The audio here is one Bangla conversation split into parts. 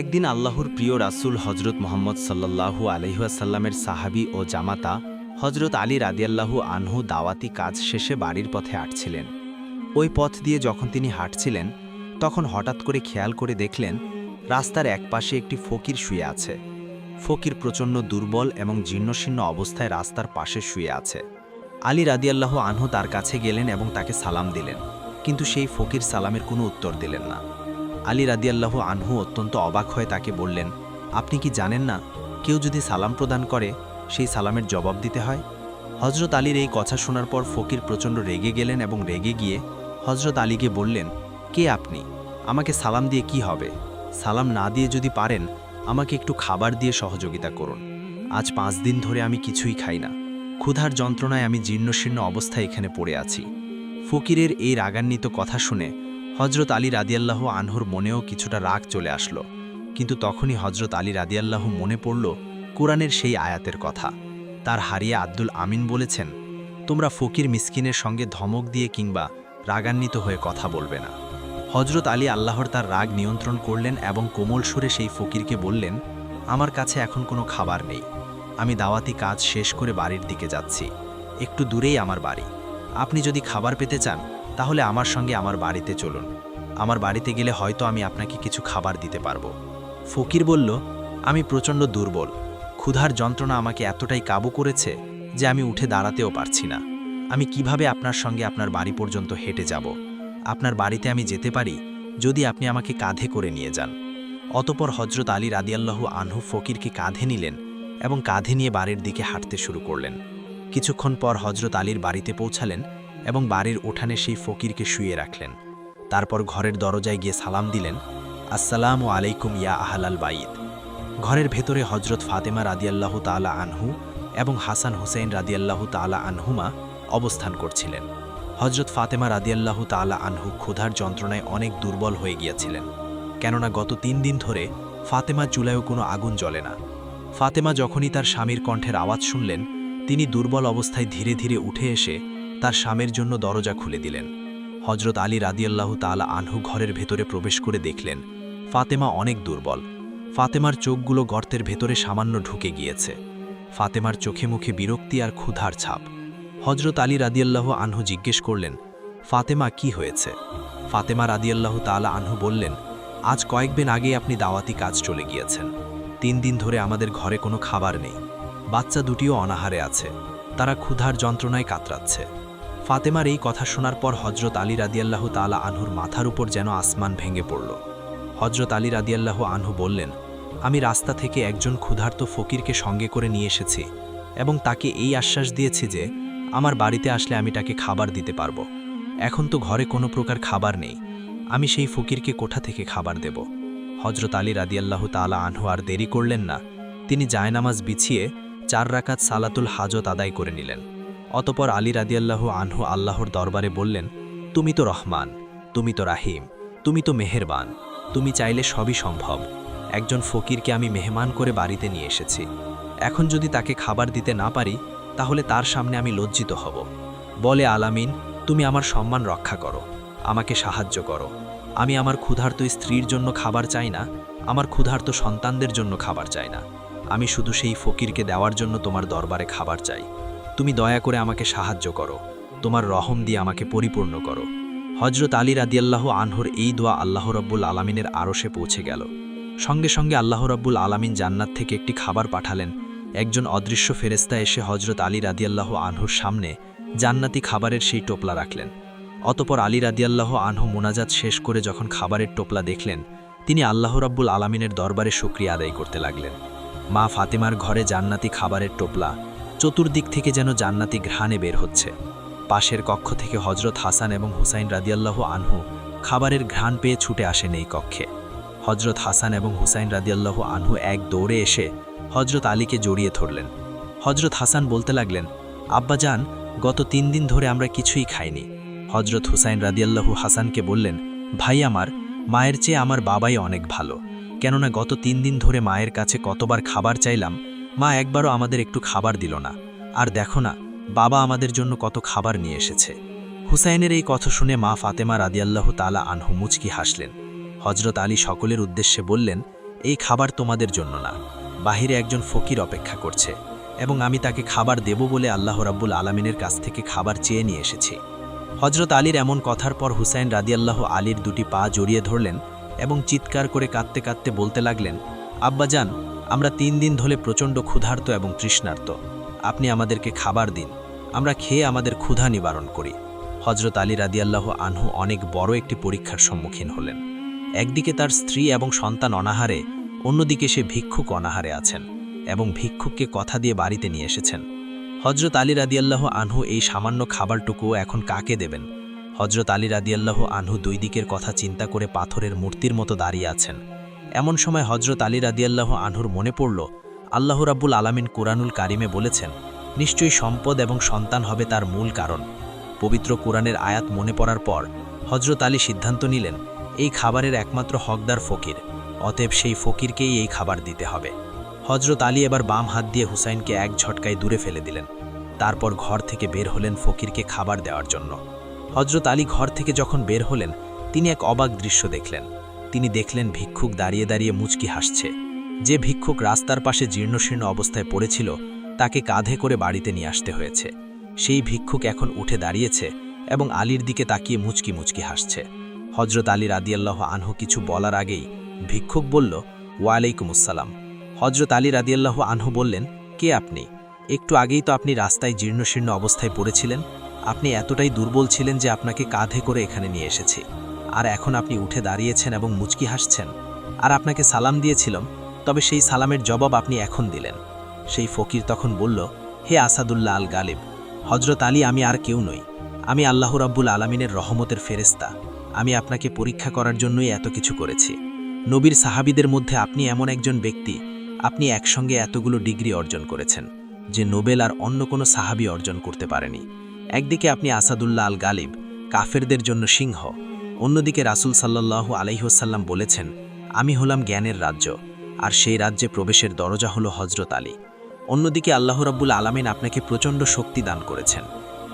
একদিন আল্লাহর প্রিয় রাসূল হজরত মোহাম্মদ সাল্লাল্লাহু আলহিহাসাল্লামের সাহাবি ও জামাতা হজরত আলী রাদিয়াল্লাহু আনহু দাওয়াতি কাজ শেষে বাড়ির পথে হাঁটছিলেন। ওই পথ দিয়ে যখন তিনি হাঁটছিলেন, তখন হঠাৎ করে খেয়াল করে দেখলেন, রাস্তার একপাশে একটি ফকির শুয়ে আছে। ফকির প্রচণ্ড দুর্বল এবং জীর্ণশীর্ণ অবস্থায় রাস্তার পাশে শুয়ে আছে। আলী রাদিয়াল্লাহ আনহু তার কাছে গেলেন এবং তাকে সালাম দিলেন, কিন্তু সেই ফকির সালামের কোনো উত্তর দিলেন না। আলী রাদিয়াল্লাহু আনহু অত্যন্ত অবাক হয়ে তাকে বললেন, আপনি কি জানেন না, কেউ যদি সালাম প্রদান করে, সেই সালামের জবাব দিতে হয়? হজরত আলীর এই কথা শোনার পর ফকির প্রচণ্ড রেগে গেলেন এবং রেগে গিয়ে হজরত আলীকে বললেন, কে আপনি? আমাকে সালাম দিয়ে কি হবে? সালাম না দিয়ে যদি পারেন, আমাকে একটু খাবার দিয়ে সহযোগিতা করুন। আজ পাঁচ দিন ধরে আমি কিছুই খাই না। ক্ষুধার যন্ত্রণায় আমি জীর্ণশীর্ণ অবস্থায় এখানে পড়ে আছি। ফকিরের এই রাগান্বিত কথা শুনে হজরত আলী রাদিয়াল্লাহ আনহুর মনেও কিছুটা রাগ চলে আসলো। কিন্তু তখনই হজরত আলী রাদিয়াল্লাহ মনে পড়ল কোরআনের সেই আয়াতের কথা। তার হারিয়ে আব্দুল আমিন বলেছেন, তোমরা ফকির মিসকিনের সঙ্গে ধমক দিয়ে কিংবা রাগান্বিত হয়ে কথা বলবে না। হজরত আলী আল্লাহর তার রাগ নিয়ন্ত্রণ করলেন এবং কোমল সুরে সেই ফকিরকে বললেন, আমার কাছে এখন কোনো খাবার নেই। আমি দাওয়াতি কাজ শেষ করে বাড়ির দিকে যাচ্ছি। একটু দূরেই আমার বাড়ি। আপনি যদি খাবার পেতে চান তাহলে আমার সঙ্গে আমার বাড়িতে চলুন। আমার বাড়িতে গেলে হয়তো আমি আপনাকে কিছু খাবার দিতে পারব। ফকির বলল, আমি প্রচণ্ড দুর্বল। ক্ষুধার যন্ত্রণা আমাকে এতটাই কাবু করেছে যে আমি উঠে দাঁড়াতেও পারছি না। আমি কীভাবে আপনার সঙ্গে আপনার বাড়ি পর্যন্ত হেঁটে যাব? আপনার বাড়িতে আমি যেতে পারি যদি আপনি আমাকে কাঁধে করে নিয়ে যান। অতপর হজরত আলী রাদিয়াল্লাহু আনহু ফকিরকে কাঁধে নিলেন এবং কাঁধে নিয়ে বাড়ির দিকে হাঁটতে শুরু করলেন। কিছুক্ষণ পর হজরত আলীর বাড়িতে পৌঁছালেন এবং বাড়ির উঠানে সেই ফকিরকে শুয়ে রাখলেন। তারপর ঘরের দরজায় গিয়ে সালাম দিলেন, আসসালাম ও আলাইকুম ইয়া আহলাল বাইদ ঘরের ভেতরে হজরত ফাতেমা রাদিয়াল্লাহু তাআলা আনহু এবং হাসান হুসেইন রাদিয়াল্লাহু তাআলা আনহুমা অবস্থান করছিলেন। হজরত ফাতেমা রাদিয়াল্লাহু তাআলা আনহু ক্ষুধার যন্ত্রণায় অনেক দুর্বল হয়ে গিয়েছিলেন, কেননা গত তিন দিন ধরে ফাতেমা চুলায়ও কোনো আগুন জ্বলে না। ফাতেমা যখনই তার স্বামীর কণ্ঠের আওয়াজ শুনলেন, তিনি দুর্বল অবস্থায় ধীরে ধীরে উঠে এসে তার স্বামীর জন্য দরজা খুলে দিলেন। হজরত আলী রাদিয়াল্লাহু তাআলা আনহু ঘরের ভেতরে প্রবেশ করে দেখলেন, ফাতেমা অনেক দুর্বল। ফাতেমার চোখগুলো গর্তের ভেতরে সামান্য ঢুকে গিয়েছে। ফাতেমার চোখে মুখে বিরক্তি আর ক্ষুধার ছাপ। হজরত আলী রাদিয়াল্লাহু আনহু জিজ্ঞেস করলেন, ফাতেমা, কি হয়েছে? ফাতেমা রাদিয়াল্লাহু তাআলা আনহু বললেন, আজ কয়েকদিন আগেই আপনি দাওয়াতি কাজ চলে গিয়েছেন। তিন দিন ধরে আমাদের ঘরে কোনো খাবার নেই। বাচ্চা দুটিও অনাহারে আছে। তারা ক্ষুধার যন্ত্রণায় কাতরাচ্ছে। ফাতেমার এই কথা শোনার পর হজরত আলী রাদিয়াল্লাহু তাআলা আনহুর মাথার উপর যেন আসমান ভেঙে পড়ল। হজরত আলী রাদিয়াল্লাহু আনহু বললেন, আমি রাস্তা থেকে একজন ক্ষুধার্ত ফকিরকে সঙ্গে করে নিয়ে এসেছি এবং তাকে এই আশ্বাস দিয়েছি যে, আমার বাড়িতে আসলে আমি তাকে খাবার দিতে পারব। এখন তো ঘরে কোনো প্রকার খাবার নেই। আমি সেই ফকিরকে কোঠা থেকে খাবার দেব। হজরত আলী রাদিয়াল্লাহু তাআলা আনহু আর দেরি করলেন না। তিনি জায়নামাজ বিছিয়ে চার রাকাত সালাতুল হাজত আদায় করে নিলেন। অতপর আলী রাদিয়াল্লাহ আনহু আল্লাহর দরবারে বললেন, তুমি তো রহমান, তুমি তো রাহিম, তুমি তো মেহেরবান, তুমি চাইলে সবই সম্ভব। একজন ফকিরকে আমি মেহমান করে বাড়িতে নিয়ে এসেছি। এখন যদি তাকে খাবার দিতে না পারি, তাহলে তার সামনে আমি লজ্জিত হব। বলে, আলামিন, তুমি আমার সম্মান রক্ষা করো, আমাকে সাহায্য করো। আমি আমার ক্ষুধার্ত স্ত্রীর জন্য খাবার চাই না, আমার ক্ষুধার্ত সন্তানদের জন্য খাবার চাই না। আমি শুধু সেই ফকিরকে দেওয়ার জন্য তোমার দরবারে খাবার চাই। তুমি দয়া করে আমাকে সাহায্য করো। তোমার রহম দিয়ে আমাকে পরিপূর্ণ করো। হজরত আলী রাদিয়াল্লাহ আনহর এই দোয়া আল্লাহ রব্বুল আলামিনের আরশে পৌঁছে গেল। সঙ্গে সঙ্গে আল্লাহ রব্বুল আলামিন জান্নাত থেকে একটি খাবার পাঠালেন। একজন অদৃশ্য ফেরেস্তা এসে হজরত আলী রাদিয়াল্লাহ আনহুর সামনে জান্নাতি খাবারের সেই টোপলা রাখলেন। অতপর আলী রাদিয়াল্লাহ আনহু মোনাজাত শেষ করে যখন খাবারের টোপলা দেখলেন, তিনি আল্লাহ রাব্বুল আলামিনের দরবারে শুক্রিয়া আদায় করতে লাগলেন। মা ফাতেমার ঘরে জান্নাতি খাবারের টোপলা চতুর্দিক থেকে যেন জান্নাতি ঘ্রাণে বের হচ্ছে। পাশের কক্ষ থেকে হজরত হাসান এবং হুসাইন রাদিয়াল্লাহ আনহু খাবারের ঘ্রাণ পেয়ে ছুটে আসেন এই কক্ষে। হজরত হাসান এবং হুসাইন রাদিয়াল্লাহ আনহু এক দৌড়ে এসে হজরত আলীকে জড়িয়ে ধরলেন। হজরত হাসান বলতে লাগলেন আব্বাজান গত তিন দিন ধরে আমরা কিছুই খাইনি। হজরত হুসাইন রাদিয়াল্লাহু হাসানকে বললেন, ভাই আমার, মায়ের চেয়ে আমার বাবাই অনেক ভালো। কেননা গত তিন দিন ধরে মায়ের কাছে কতবার খাবার চাইলাম মা একবারও আমাদের একটু খাবার দিল না। আর দেখো না, বাবা আমাদের জন্য কত খাবার নিয়ে এসেছে। হুসাইনের এই কথা শুনে মা ফাতেমা রাদিয়াল্লাহু তালা আনহু মুচকি হাসলেন। হজরত আলী সকলের উদ্দেশ্যে বললেন, এই খাবার তোমাদের জন্য না। বাহিরে একজন ফকির অপেক্ষা করছে এবং আমি তাকে খাবার দেব বলে আল্লাহ রাব্বুল আলমিনের কাছ থেকে খাবার চেয়ে নিয়ে এসেছি। হজরত আলীর এমন কথার পর হুসাইন রাদিয়াল্লাহ আলীর দুটি পা জড়িয়ে ধরলেন এবং চিৎকার করে কাঁদতে কাঁদতে বলতে লাগলেন, আব্বাজান আমরা তিন দিন ধরে প্রচণ্ড ক্ষুধার্ত এবং তৃষ্ণার্ত। আপনি আমাদেরকে খাবার দিন। আমরা খেয়ে আমাদের ক্ষুধা নিবারণ করি। হজরত আলী রাদিয়াল্লাহ আনহু অনেক বড় একটি পরীক্ষার সম্মুখীন হলেন। একদিকে তার স্ত্রী এবং সন্তান অনাহারে, অন্যদিকে সে ভিক্ষুক অনাহারে আছেন এবং ভিক্ষুককে কথা দিয়ে বাড়িতে নিয়ে এসেছেন। হজরত আলী রাদিয়াল্লাহ আনহু এই সামান্য খাবারটুকুও এখন কাকে দেবেন? হজরত আলী রাদিয়াল্লাহ আনহু দুই দিকের কথা চিন্তা করে পাথরের মূর্তির মতো দাঁড়িয়ে আছেন। এমন সময় হজরত আলী রাদিয়াল্লাহ আনহুর মনে পড়ল, আল্লাহ রাব্বুল আলামিন কোরআনুল কারিমে বলেছেন, নিশ্চয়ই সম্পদ এবং সন্তান হবে তার মূল কারণ। পবিত্র কোরআনের আয়াত মনে পড়ার পর হজরত আলী সিদ্ধান্ত নিলেন, এই খাবারের একমাত্র হকদার ফকির, অতএব সেই ফকিরকেই এই খাবার দিতে হবে। হজরত আলী এবার বাম হাত দিয়ে হুসাইনকে এক ঝটকায় দূরে ফেলে দিলেন। তারপর ঘর থেকে বের হলেন ফকিরকে খাবার দেওয়ার জন্য। হজরত আলী ঘর থেকে যখন বের হলেন, তিনি এক অবাক দৃশ্য দেখলেন। তিনি দেখলেন ভিক্ষুক দাঁড়িয়ে দাঁড়িয়ে মুচকি হাসছে। যে ভিক্ষুক রাস্তার পাশে জীর্ণশীর্ণ অবস্থায় পড়েছিল, তাকে কাঁধে করে বাড়িতে নিয়ে আসতে হয়েছে। সেই ভিক্ষুক এখন উঠে দাঁড়িয়েছে এবং আলীর দিকে তাকিয়ে মুচকি মুচকি হাসছে। হজরত আলী রাদিয়াল্লাহ আনহু কিছু বলার আগেই ভিক্ষুক বলল, ওয়ালাইকুম আসসালাম। হজরত আলী রাদিয়াল্লাহ আনহু বললেন, কে আপনি? একটু আগেই তো আপনি রাস্তায় জীর্ণশীর্ণ অবস্থায় পড়েছিলেন। আপনি এতটাই দুর্বল ছিলেন যে আপনাকে কাঁধে করে এখানে নিয়ে এসেছি। আর এখন আপনি উঠে দাঁড়িয়েছেন এবং মুচকি হাসছেন। আর আপনাকে সালাম দিয়েছিলাম, তবে সেই সালামের জবাব আপনি এখন দিলেন। সেই ফকির তখন বলল, হে আসাদুল্লাহ আল গালিব হজরত আলী আমি আর কেউ নই। আমি আল্লাহ রাব্বুল আলমিনের রহমতের ফেরেস্তা আমি আপনাকে পরীক্ষা করার জন্যই এত কিছু করেছি। নবীর সাহাবিদের মধ্যে আপনি এমন একজন ব্যক্তি, আপনি একসঙ্গে এতগুলো ডিগ্রি অর্জন করেছেন, যে নোবেল আর অন্য কোনো সাহাবি অর্জন করতে পারেনি। একদিকে আপনি আসাদুল্লাহ আল গালিব কাফেরদের জন্য সিংহ অন্যদিকে রাসুল সাল্লাল্লাহু আলাইহসাল্লাম বলেছেন, আমি হলাম জ্ঞানের রাজ্য, আর সেই রাজ্যে প্রবেশের দরজা হলো হজরত আলী। অন্যদিকে আল্লাহ রাব্বুল আলামিন আপনাকে প্রচণ্ড শক্তি দান করেছেন।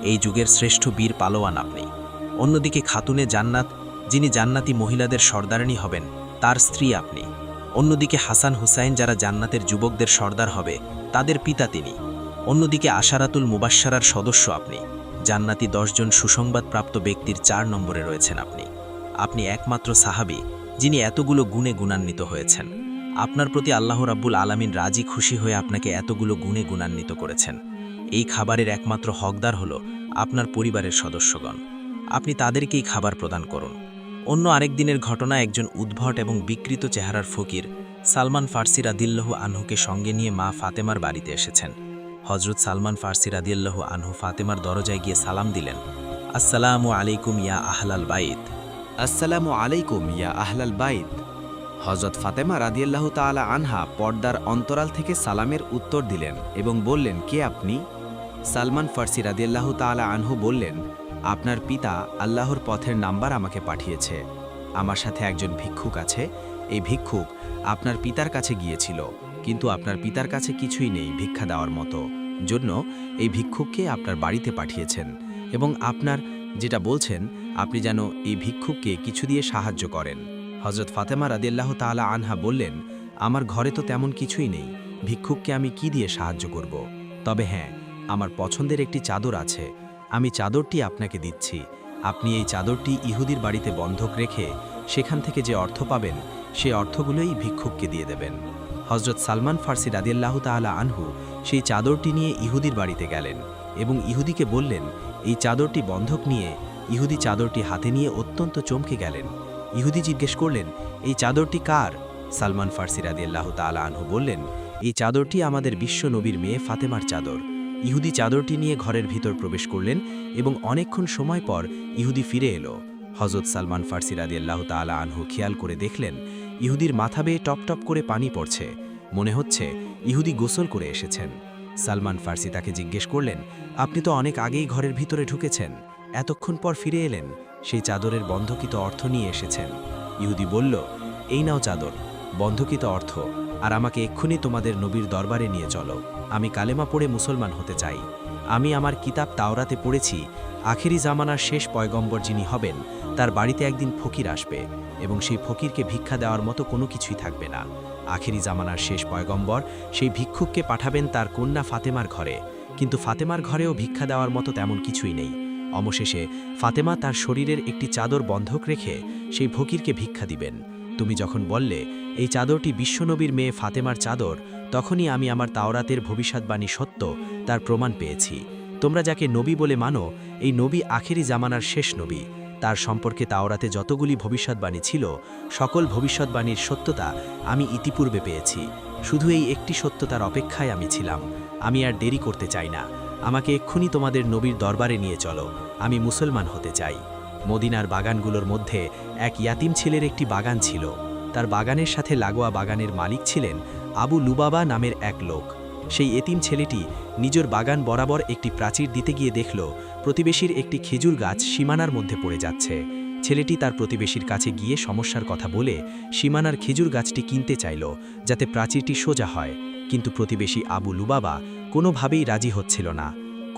এই যুগের শ্রেষ্ঠ বীর পালোয়ান আপনি। অন্যদিকে খাতুনে জান্নাত, যিনি জান্নাতি মহিলাদের সর্দারণী হবেন, তার স্ত্রী আপনি। অন্যদিকে হাসান হুসাইন যারা জান্নাতের যুবকদের সর্দার হবে, তাদের পিতা তিনি। অন্যদিকে আশারাতুল মুবাশ্সারার সদস্য আপনি। জান্নাতি দশজন সুসংবাদপ্রাপ্ত ব্যক্তির চার নম্বরে রয়েছেন আপনি। আপনি একমাত্র সাহাবি, যিনি এতগুলো গুণে গুণান্বিত হয়েছেন। আপনার প্রতি আল্লাহ রাব্বুল আলামিন রাজি খুশি হয়ে আপনাকে এতগুলো গুণে গুণান্বিত করেছেন। এই খাবারের একমাত্র হকদার হল আপনার পরিবারের সদস্যগণ। আপনি তাদেরকেই খাবার প্রদান করুন। অন্য আরেক দিনের ঘটনা একজন উদ্ভট এবং বিকৃত চেহারার ফকির সালমান ফার্সিরা দিল্লহ আনহুকে সঙ্গে নিয়ে মা ফাতেমার বাড়িতে এসেছেন। হজরত সালমান ফার্সি রাদিয়াল্লাহ আনহু ফাতেমার দরজায় গিয়ে সালাম দিলেন। আসসালামু আলাইকুম ইয়া আহলাল বাইত। আসসালামু আলাইকুম ইয়া আহলাল বাইত। হজরত ফাতেমা রাদিয়াল্লাহু তাআলা আনহা পর্দার অন্তরাল থেকে সালামের উত্তর দিলেন এবং বললেন, কে আপনি? সালমান ফার্সি রাদিয়াল্লাহু তাআলা আনহু বললেন, আপনার পিতা আল্লাহর পথের নাম্বার আমাকে পাঠিয়েছে। আমার সাথে একজন ভিক্ষুক আছে। এই ভিক্ষুক আপনার পিতার কাছে গিয়েছিল, কিন্তু আপনার পিতার কাছে কিছুই নেই ভিক্ষা দেওয়ার মতো। জন্য এই ভিক্ষুককে আপনার বাড়িতে পাঠিয়েছেন এবং আপনার যেটা বলছেন, আপনি যেন এই ভিক্ষুককে কিছু দিয়ে সাহায্য করেন। হজরত ফাতেমা রাদিয়াল্লাহ তাআলা আনহা বললেন, আমার ঘরে তো তেমন কিছুই নেই, ভিক্ষুককে আমি কি দিয়ে সাহায্য করব? তবে হ্যাঁ আমার পছন্দের একটি চাদর আছে, আমি চাদরটি আপনাকে দিচ্ছি। আপনি এই চাদরটি ইহুদির বাড়িতে বন্ধক রেখে সেখান থেকে যে অর্থ পাবেন, সে অর্থগুলোই ভিক্ষুককে দিয়ে দেবেন। হজরত সালমান ফার্সি রাদিয়াল্লাহ তাআলা আনহু সেই চাদরটি নিয়ে ইহুদির বাড়িতে গেলেন এবং ইহুদিকে বললেন, এই চাদরটি বন্ধক নিয়ে ইহুদি চাদরটি হাতে নিয়ে অত্যন্ত চমকে গেলেন। ইহুদি জিজ্ঞেস করলেন, এই চাদরটি কার? সালমান ফার্সি রাদিয়াল্লাহ তাআলা আনহু বললেন, এই চাদরটি আমাদের বিশ্ব নবীর মেয়ে ফাতেমার চাদর। ইহুদি চাদরটি নিয়ে ঘরের ভিতর প্রবেশ করলেন এবং অনেকক্ষণ সময় পর ইহুদি ফিরে এলো। হজরত সালমান ফার্সি রাদিয়াল্লাহ তাআলা আনহু খেয়াল করে দেখলেন ইহুদির মাথা বেয়ে টপ টপ করে পানি পড়ছে। মনে হচ্ছে ইহুদি গোসল করে এসেছেন। সালমান ফার্সি তাকে জিজ্ঞেস করলেন, আপনি তো অনেক আগেই ঘরের ভিতরে ঢুকেছেন। এতক্ষণ পর ফিরে এলেন। সেই চাদরের বন্ধকিত অর্থ নিয়ে এসেছেন। ইহুদি বলল, এই নাও চাদর। বন্ধকিত অর্থ। আর আমাকে এক্ষুনি তোমাদের নবীর দরবারে নিয়ে চলো। আমি কালেমা পড়ে মুসলমান হতে চাই। আমি আমার কিতাব তাওরাতে পড়েছি। আখেরি জামানার শেষ পয়গম্বর যিনি হবেন, তার বাড়িতে একদিন ফকির আসবে। এবং সেই ফকিরকে ভিক্ষা দেওয়ার মতো কোনো কিছুই থাকবে না। আখেরি জামানার শেষ পয়গম্বর সেই ভিক্ষুককে পাঠাবেন তার কন্যা ফাতেমার ঘরে। কিন্তু ফাতেমার ঘরেও ভিক্ষা দেওয়ার মতো তেমন কিছুই নেই। অবশেষে ফাতেমা তার শরীরের একটি চাদর বন্ধক রেখে সেই ফকিরকে ভিক্ষা দিবেন। তুমি যখন বললে, এই চাদরটি বিশ্বনবীর মেয়ে ফাতেমার চাদর, তখনই আমি আমার তাওরাতের ভবিষ্যৎবাণী সত্য, তার প্রমাণ পেয়েছি। তোমরা যাকে নবী বলে মানো, এই নবী আখেরি জামানার শেষ নবী। তার সম্পর্কে তাওরাতে যতগুলি ভবিষ্যৎবাণী ছিল, সকল ভবিষ্যৎবাণীর সত্যতা আমি ইতিপূর্বে পেয়েছি। শুধু এই একটি সত্যতার অপেক্ষায় আমি ছিলাম। আমি আর দেরি করতে চাই না। আমাকে এক্ষুনি তোমাদের নবীর দরবারে নিয়ে চলো। আমি মুসলমান হতে চাই। মদিনার বাগানগুলোর মধ্যে এক ইয়াতিম ছেলের একটি বাগান ছিল। তার বাগানের সাথে লাগোয়া বাগানের মালিক ছিলেন আবু লুবাবা নামের এক লোক। সেই এতিম ছেলেটি নিজের বাগান বরাবর একটি প্রাচীর দিতে গিয়ে দেখল, প্রতিবেশীর একটি খেজুর গাছ সীমানার মধ্যে পড়ে যাচ্ছে। ছেলেটি তার প্রতিবেশীর কাছে গিয়ে সমস্যার কথা বলে সীমানার খেজুর গাছটি কিনতে চাইল, যাতে প্রাচীরটি সোজা হয়। কিন্তু প্রতিবেশী আবু লুবাবা কোনোভাবেই রাজি হচ্ছিল না।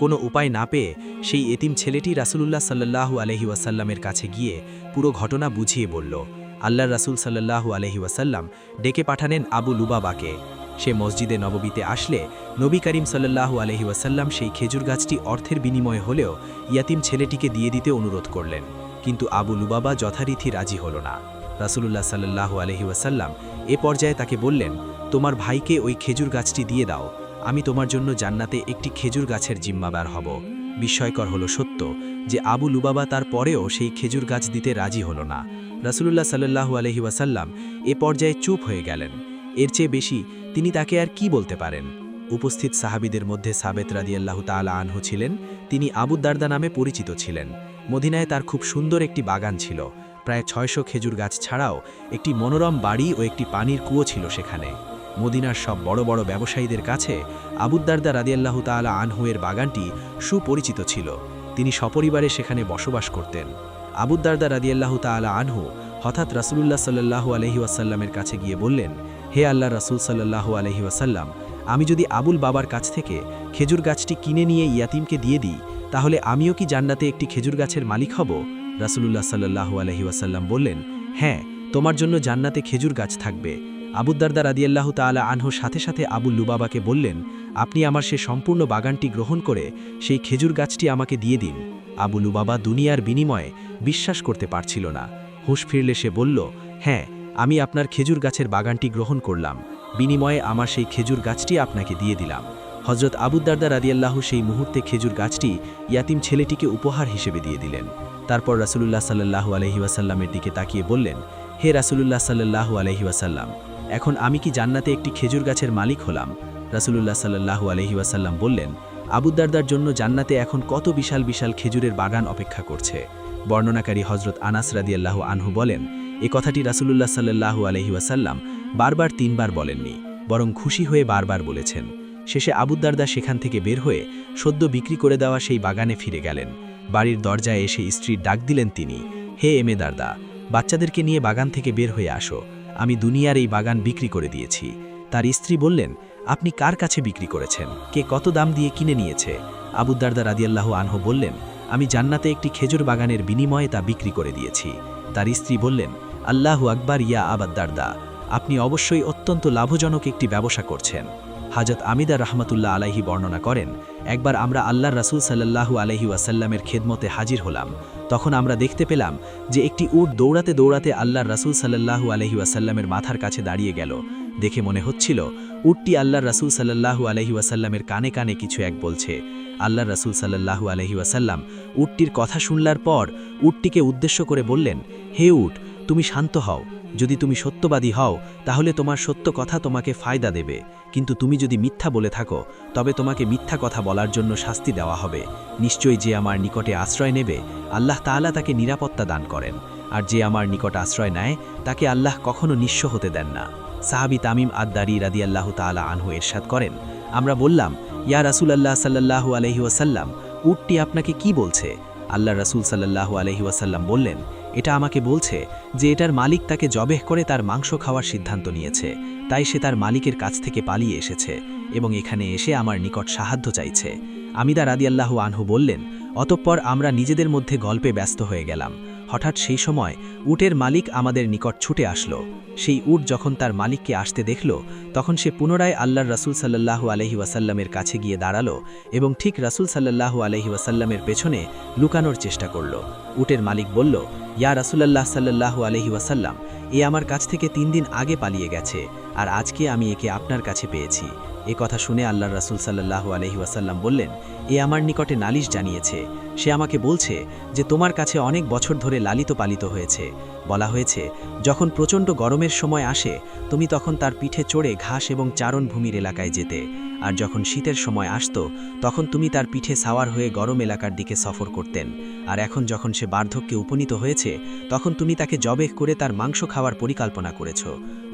কোনো উপায় না পেয়ে সেই এতিম ছেলেটি রাসুলুল্লাহ সাল্লাহু আলহি ওয়াসাল্লামের কাছে গিয়ে পুরো ঘটনা বুঝিয়ে বলল আল্লাহ রাসুল সাল্লাহু আলহি ওয়াসাল্লাম ডেকে পাঠানেন আবু লুবাবাকে। সে মসজিদে নববীতে আসলে নবী করিম সাল্লাহু আলহি ওয়াসাল্লাম সেই খেজুর গাছটি অর্থের বিনিময়ে হলেও ইয়াতিম ছেলেটিকে দিয়ে দিতে অনুরোধ করলেন। কিন্তু আবু লুবাবা যথারীতি রাজি হল না। রাসুলুল্লাহ সাল্লাহু আলহি ওয়াসাল্লাম এ পর্যায়ে তাকে বললেন, তোমার ভাইকে ওই খেজুর গাছটি দিয়ে দাও। আমি তোমার জন্য জান্নাতে একটি খেজুর গাছের জিম্মাবার হব। বিস্ময়কর হলো সত্য যে আবু লুবাবা তার পরেও সেই খেজুর গাছ দিতে রাজি হলো না। রাসুলুল্লাহ সাল্লাহু আলহি ওয়াসাল্লাম এ পর্যায়ে চুপ হয়ে গেলেন। এর চেয়ে বেশি তিনি তাকে আর কি বলতে পারেন? উপস্থিত সাহাবিদের মধ্যে সাবেত রাদিয়াল্লাহু তাআলা আনহু ছিলেন, তিনি আবুদ্দারদা নামে পরিচিত ছিলেন। মদিনায় তার খুব সুন্দর একটি বাগান ছিল। প্রায় ছয়শো খেজুর গাছ ছাড়াও একটি মনোরম বাড়ি ও একটি পানির কুয়ো ছিল সেখানে। মদিনার সব বড় বড় ব্যবসায়ীদের কাছে আবুদ্দারদা রাদিয়াল্লাহু তাআলা আনহুয়ের বাগানটি সুপরিচিত ছিল। তিনি সপরিবারে সেখানে বসবাস করতেন। আবুদ্দারদা রাদিয়াল্লাহু তাআলা আনহু হঠাৎ রাসূলুল্লাহ সাল্লাল্লাহু আলহি ওয়াসাল্লামের কাছে গিয়ে বললেন হে আল্লাহ রাসূল সাল্লাহ আলহি ওয়াসাল্লাম, আমি যদি আবুল বাবার কাছ থেকে খেজুর গাছটি কিনে নিয়ে ইয়াতিমকে দিয়ে দিই, তাহলে আমিও কি জান্নাতে একটি খেজুর গাছের মালিক হব? রাসূলুল্লাহ সাল্লাল্লাহু আলহি ওয়াসাল্লাম বললেন হ্যাঁ তোমার জন্য জান্নাতে খেজুর গাছ থাকবে। আবুদ্দারদা রাদিয়াল্লাহু তাআলা আনহুর সাথে সাথে আবুল লুবাবাকে বললেন, আপনি আমার সে সম্পূর্ণ বাগানটি গ্রহণ করে সেই খেজুর গাছটি আমাকে দিয়ে দিন। আবু লুবাবা দুনিয়ার বিনিময়ে বিশ্বাস করতে পারছিল না। হুঁশ ফিরলে সে বলল হ্যাঁ আমি আপনার খেজুর গাছের বাগানটি গ্রহণ করলাম। বিনিময়ে আমার সেই খেজুর গাছটি আপনাকে দিয়ে দিলাম। হজরত আবুদ্দারদা রাদিয়াল্লাহু সেই মুহূর্তে খেজুর গাছটি ইয়াতিম ছেলেটিকে উপহার হিসেবে দিয়ে দিলেন। তারপর রাসুলুল্লাহ সাল্লাহু আলহি ওয়াসাল্লামের দিকে তাকিয়ে বললেন, হে রাসুলুল্লাহ সাল্লাহু আলহি ওয়াসাল্লাম, এখন আমি কি জান্নাতে একটি খেজুর গাছের মালিক হলাম? রাসুলুল্লাহ সাল্লাহু আলহি ওয়াসাল্লাম বললেন আবুদ্দারদার জন্য জান্নাতে এখন কত বিশাল বিশাল খেজুরের বাগান অপেক্ষা করছে। বর্ণনাকারী হজরত আনাস রাদিয়াল্লাহু আনহু বলেন এ কথাটি রাসুলুল্লাহ সাল্লাহু আলহি ওয়াসাল্লাম বারবার তিনবার বলেননি, বরং খুশি হয়ে বারবার বলেছেন। শেষে আবুদ্দারদা সেখান থেকে বের হয়ে সদ্য বিক্রি করে দেওয়া সেই বাগানে ফিরে গেলেন। বাড়ির দরজায় এসে স্ত্রীর ডাক দিলেন তিনি, হে এমে দারদা, বাচ্চাদেরকে নিয়ে বাগান থেকে বের হয়ে আসো, আমি দুনিয়ার এই বাগান বিক্রি করে দিয়েছি। তার স্ত্রী বললেন, আপনি কার কাছে বিক্রি করেছেন? কে কত দাম দিয়ে কিনে নিয়েছে? আবুদ্দারদা রাদিয়াল্লাহু আনহু বললেন, আমি জান্নাতে একটি খেজুর বাগানের বিনিময়ে তা বিক্রি করে দিয়েছি। তার স্ত্রী বললেন, আল্লাহু আকবার ইয়া আবাদ্দারদা আপনি অবশ্যই অত্যন্ত লাভজনক একটি ব্যবসা করছেন। হাজত আমিদা রহমতুল্লাহ আলাহি বর্ণনা করেন, একবার আমরা আল্লাহ রাসুল সাল্লাহু আলহি ওয়াসাল্লামের খেদমতে হাজির হলাম। তখন আমরা দেখতে পেলাম যে একটি উট দৌড়াতে দৌড়াতে আল্লাহর রাসুল সাল্লাহু আলহি ওয়াসাল্লামের মাথার কাছে দাঁড়িয়ে গেল। দেখে মনে হচ্ছিল, উটটি আল্লাহ রাসুল সাল্লাহু আলহি ওয়াসাল্লামের কানে কানে কিছু এক বলছে। আল্লাহ রাসুল সাল্লাহু আলহি ওয়াসাল্লাম উটটির কথা শুনলার পর উটটিকে উদ্দেশ্য করে বললেন, হে উট, তুমি শান্ত হও। যদি তুমি সত্যবাদী হও, তাহলে তোমার সত্য কথা তোমাকে ফায়দা দেবে। কিন্তু তুমি যদি মিথ্যা বলে থাকো, তবে তোমাকে মিথ্যা কথা বলার জন্য শাস্তি দেওয়া হবে। নিশ্চয়ই যে আমার নিকটে আশ্রয় নেবে, আল্লাহ তাআলা তাকে নিরাপত্তা দান করেন। আর যে আমার নিকট আশ্রয় নেয়, তাকে আল্লাহ কখনো নিঃস্ব হতে দেন না। সাহাবি তামিম আদ্দারি রাদি আল্লাহ তালা আনহু এরশাদ করেন। আমরা বললাম, ইয়া রাসুল আল্লাহ সাল্লাহু আলহি ওয়াসাল্লাম, উটটি আপনাকে কি বলছে? আল্লাহ রাসুল সাল্লাহু আলহি ওয়াসাল্লাম বললেন, এটা আমাকে বলছে যে এটার মালিক তাকে জবেহ করে তার মাংস খাওয়ার সিদ্ধান্ত নিয়েছে। তাই সে তার মালিকের কাছ থেকে পালিয়ে এসেছে এবং এখানে এসে আমার নিকট সাহায্য চাইছে। আমিদা রাদিয়াল্লাহু আনহু বললেন, অতঃপর আমরা নিজেদের মধ্যে গল্পে ব্যস্ত হয়ে গেলাম। হঠাৎ সেই সময় উটের মালিক আমাদের নিকট ছুটে আসলো। সেই উট যখন তার মালিককে আসতে দেখল, তখন সে পুনরায় আল্লাহর রাসুল সাল্লাহু আলহি ওয়াসাল্লামের কাছে গিয়ে দাঁড়াল এবং ঠিক রাসুল সাল্লাহু আলহি ওয়াসাল্লামের পেছনে লুকানোর চেষ্টা করল। উটের মালিক বলল ইয়া রাসূলাল্লাহ সাল্লাল্লাহু আলহি ওয়াসাল্লাম, এ আমার কাছ থেকে তিন দিন আগে পালিয়ে গেছে, আর আজকে আমি একে আপনার কাছে পেয়েছি। এ কথা শুনে আল্লাহ রাসূল সাল্লাল্লাহু আলহি ওয়াসাল্লাম বললেন, এ আমার নিকটে নালিশ জানিয়েছে। সে আমাকে বলছে যে, তোমার কাছে অনেক বছর ধরে লালিত পালিত হয়েছে। বলা হয়েছে, যখন প্রচণ্ড গরমের সময় আসে, তুমি তখন তার পিঠে চড়ে ঘাস এবং চারণভূমির এলাকায় যেতে। আর যখন শীতের সময় আসত, তখন তুমি তার পিঠে সাওয়ার হয়ে গরম এলাকার দিকে সফর করতেন। আর এখন যখন সে বার্ধক্যে উপনীত হয়েছে, তখন তুমি তাকে জবেক করে তার মাংস খাওয়ার পরিকল্পনা করেছ।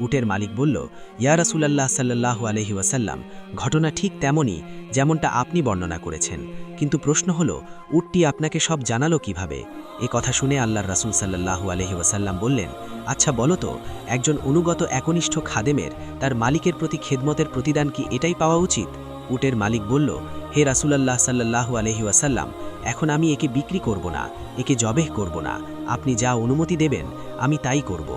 উটের মালিক বলল, ইয়া রাসুলাল্লাহ সাল্লাহ আলহি ওয়াসাল্লাম, ঘটনা ঠিক তেমনই, যেমনটা আপনি বর্ণনা করেছেন। কিন্তু প্রশ্ন হলো, উটটি আপনাকে সব জানালো কীভাবে? এ কথা শুনে আল্লাহর রাসূল সাল্লাল্লাহু আলহি ওয়াসাল্লাম বললেন আচ্ছা বলো তো, একজন অনুগত একনিষ্ঠ খাদেমের, তার মালিকের প্রতি খেদমতের প্রতিদান কি এটাই পাওয়া উচিত? উটের মালিক বলল, হে রাসূলাল্লাহ সাল্লাল্লাহু আলহি ওয়াসাল্লাম, এখন আমি একে বিক্রি করব না, একে জবেহ করব না, আপনি যা অনুমতি দেবেন, আমি তাই করব।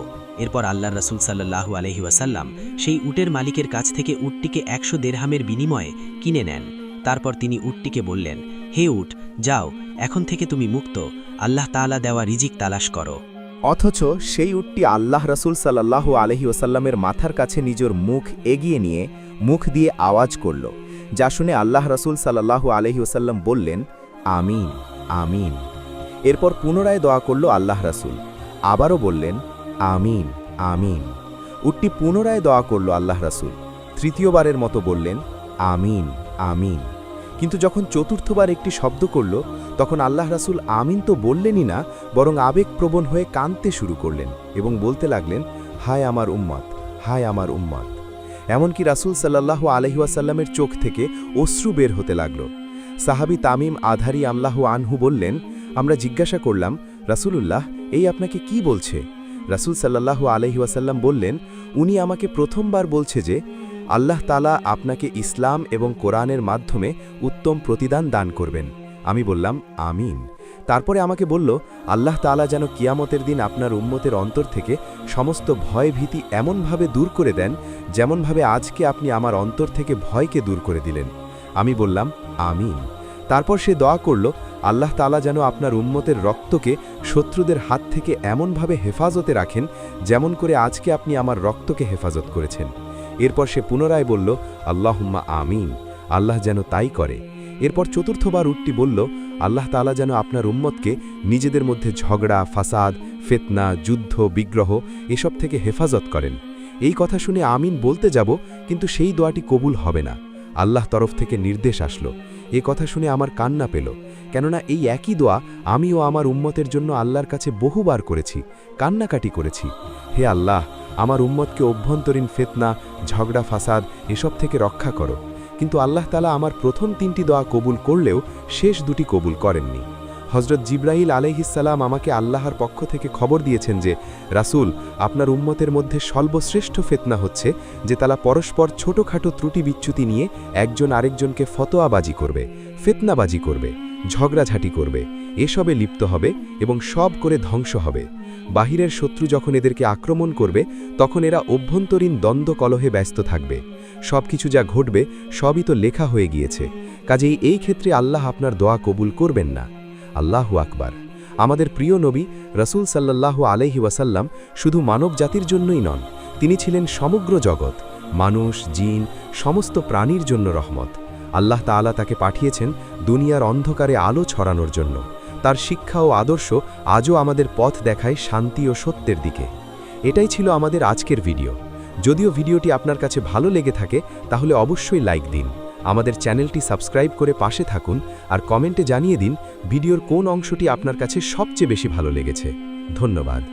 এরপর আল্লাহর রাসূল সাল্লাল্লাহু আলহি ওয়াসাল্লাম সেই উটের মালিকের কাছ থেকে উটটিকে একশো দেড়হামের বিনিময়ে কিনে নেন। তারপর তিনি উটটিকে বললেন, হে উট, যাও, এখন থেকে তুমি মুক্ত। আল্লাহ তালা দেওয়া রিজিক তালাশ করো। অথচ সেই উটটি আল্লাহ রসুল সাল্লাহ আলহি ওসাল্লামের মাথার কাছে নিজের মুখ এগিয়ে নিয়ে মুখ দিয়ে আওয়াজ করল, যা শুনে আল্লাহ রসুল সাল্লাহ আলহি ওসাল্লাম বললেন, আমিন আমিন। এরপর পুনরায় দোয়া করল আল্লাহ রসুল। আবারও বললেন, আমিন আমিন। উটটি পুনরায় দোয়া করল আল্লাহ রসুল। তৃতীয়বারের মতো বললেন, আমিন আমিন। কিন্তু যখন চতুর্থবার একটি শব্দ করল, তখন আল্লাহ রাসুল আমিন তো বললেনই না, বরং আবেগপ্রবণ হয়ে কাঁদতে শুরু করলেন এবং বলতে লাগলেন, হায় আমার উম্মত, হায় আমার উম্মত। এমনকি রাসুল সাল্লাহ আলহিউসাল্লামের চোখ থেকে অশ্রু বের হতে লাগল। সাহাবি তামিম আধারি আমলাহ আনহু বললেন, আমরা জিজ্ঞাসা করলাম, রাসূলুল্লাহ, এই আপনাকে কি বলছে? রাসূল সাল্লাহ আলহিউসাল্লাম বললেন, উনি আমাকে প্রথমবার বলছে যে আল্লাহ তালা আপনাকে ইসলাম এবং কোরআনের মাধ্যমে উত্তম প্রতিদান দান করবেন। আমি বললাম, আমিন। তারপরে আমাকে বলল, আল্লাহ তালা যেন কিয়ামতের দিন আপনার উম্মতের অন্তর থেকে সমস্ত ভয় ভীতি এমনভাবে দূর করে দেন, যেমনভাবে আজকে আপনি আমার অন্তর থেকে ভয়কে দূর করে দিলেন। আমি বললাম, আমিন। তারপর সে দোয়া করল, আল্লাহ তালা যেন আপনার উম্মতের রক্তকে শত্রুদের হাত থেকে এমনভাবে হেফাজতে রাখেন, যেমন করে আজকে আপনি আমার রক্তকে হেফাজত করেছেন। এরপর সে পুনরায় বলল, আল্লাহুম্মা আমিন। আল্লাহ যেন তাই করে। এরপর চতুর্থবার উটটি বলল, আল্লাহ তালা যেন আপনার উম্মতকে নিজেদের মধ্যে ঝগড়া, ফাসাদ, ফেতনা, যুদ্ধ, বিগ্রহ এসব থেকে হেফাজত করেন। এই কথা শুনে আমিন বলতে যাব, কিন্তু সেই দোয়াটি কবুল হবে না। আল্লাহ তরফ থেকে নির্দেশ আসলো। এ কথা শুনে আমার কান্না পেল, কেননা এই একই দোয়া আমিও আমার উম্মতের জন্য আল্লাহর কাছে বহুবার করেছি, কান্নাকাটি করেছি। হে আল্লাহ আমার উম্মতকে অভ্যন্তরীণ ফেতনা, ঝগড়া, ফাসাদ এসব থেকে রক্ষা করো। কিন্তু আল্লাহ তালা আমার প্রথম তিনটি দোয়া কবুল করলেও শেষ দুটি কবুল করেননি। হজরত জিব্রাহিল আলহিসাল্লাম আমাকে আল্লাহর পক্ষ থেকে খবর দিয়েছেন যে, রাসূল, আপনার উম্মতের মধ্যে সর্বশ্রেষ্ঠ ফেতনা হচ্ছে যে তারা পরস্পর ছোটোখাটো ত্রুটি বিচ্যুতি নিয়ে একজন আরেকজনকে ফতোয়াবাজি করবে, ফেতনাবাজি করবে, ঝগড়াঝাটি করবে। এসবে লিপ্ত হবে এবং সব করে ধ্বংস হবে। বাহিরের শত্রু যখন এদেরকে আক্রমণ করবে, তখন এরা অভ্যন্তরীণ দ্বন্দ্ব কলহে ব্যস্ত থাকবে। সব কিছু যা ঘটবে, সবই তো লেখা হয়ে গিয়েছে। কাজেই এই ক্ষেত্রে আল্লাহ আপনার দোয়া কবুল করবেন না। আল্লাহ আকবার। আমাদের প্রিয় নবী রসুল সাল্লাহ আলহি ওয়াসাল্লাম শুধু মানব জাতির জন্যই নন, তিনি ছিলেন সমগ্র জগৎ, মানুষ, জিন, সমস্ত প্রাণীর জন্য রহমত। আল্লাহ তাআলা তাকে পাঠিয়েছেন দুনিয়ার অন্ধকারে আলো ছড়ানোর জন্য। তার শিক্ষা ও আদর্শ আজও আমাদের পথ দেখায় শান্তি ও সত্যের দিকে। এটাই ছিল আমাদের আজকের ভিডিও। যদিও ভিডিওটি আপনার কাছে ভালো লেগে থাকে, তাহলে অবশ্যই লাইক দিন। আমাদের চ্যানেলটি সাবস্ক্রাইব করে পাশে থাকুন আর কমেন্টে জানিয়ে দিন ভিডিওর কোন অংশটি আপনার কাছে সবচেয়ে বেশি ভালো লেগেছে। ধন্যবাদ।